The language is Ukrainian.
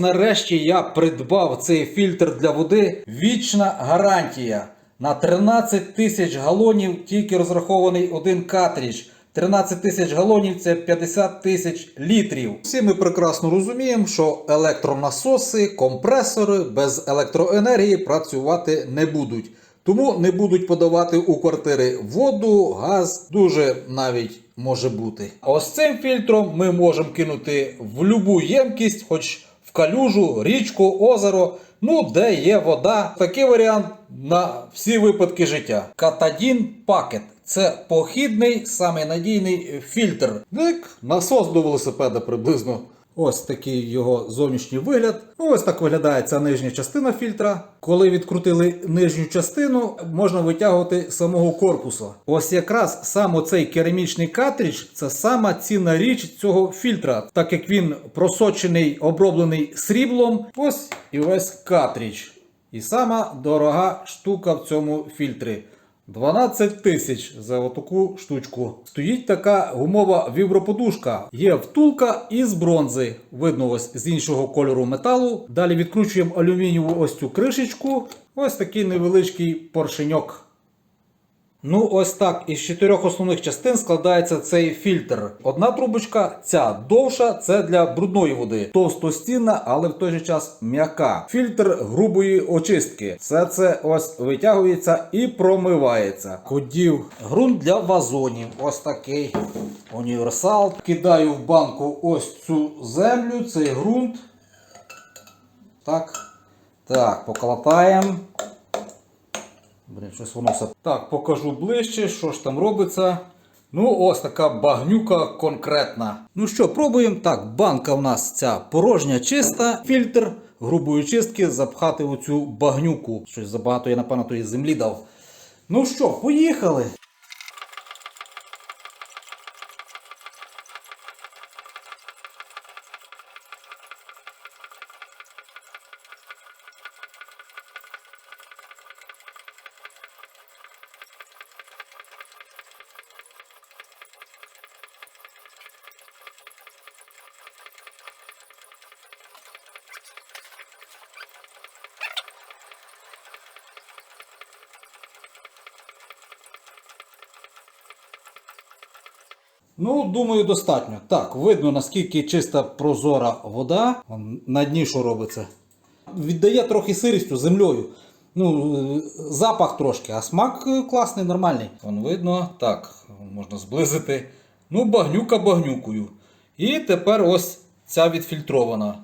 Нарешті я придбав цей фільтр для води. Вічна гарантія. На 13 тисяч галонів тільки розрахований один картридж. 13 тисяч галонів це 50 тисяч літрів. Всі ми прекрасно розуміємо, що електронасоси, компресори без електроенергії працювати не будуть. Тому не будуть подавати у квартири воду, газ, дуже навіть може бути. А ось цим фільтром ми можемо кинути в любу ємкість, хоч в калюжу, річку, озеро, ну де є вода. Такий варіант на всі випадки життя. Катадін пакет. Це похідний, самий надійний фільтр. Як насос до велосипеда приблизно. Ось такий його зовнішній вигляд. Ось так виглядає ця нижня частина фільтра. Коли відкрутили нижню частину, можна витягувати самого корпуса. Ось якраз сам оцей керамічний картридж це сама цінна річ цього фільтра, так як він просочений, оброблений сріблом. Ось і весь картридж. І сама дорога штука в цьому фільтрі. 12 тисяч за отаку штучку. Стоїть така гумова віброподушка. Є втулка із бронзи. Видно ось з іншого кольору металу. Далі відкручуємо алюмінієву ось цю кришечку. Ось такий невеличкий поршеньок. Ну, ось так із чотирьох основних частин складається цей фільтр. Одна трубочка, ця довша, це для брудної води. Товстостінна, але в той же час м'яка. Фільтр грубої очистки. Все це ось витягується і промивається. Ходів ґрунт для вазонів. Ось такий універсал. Кидаю в банку ось цю землю, цей ґрунт. Так. Так, поколотаємо. Блін, щось воно. Так, покажу ближче, що ж там робиться. Ну, ось така багнюка конкретна. Ну що, пробуємо. Так, банка в нас ця порожня, чиста, фільтр грубої чистки запхати у цю багнюку. Щось забагато я, напевно, тої землі дав. Ну що, поїхали. Ну, думаю, достатньо. Так, видно, наскільки чиста прозора вода. На дні що робиться. Віддає трохи сирістю землею. Ну, е, запах трошки, а смак е, класний, нормальний. Вон видно, так, можна зблизити. Ну, багнюка багнюкою. І тепер ось ця відфільтрована.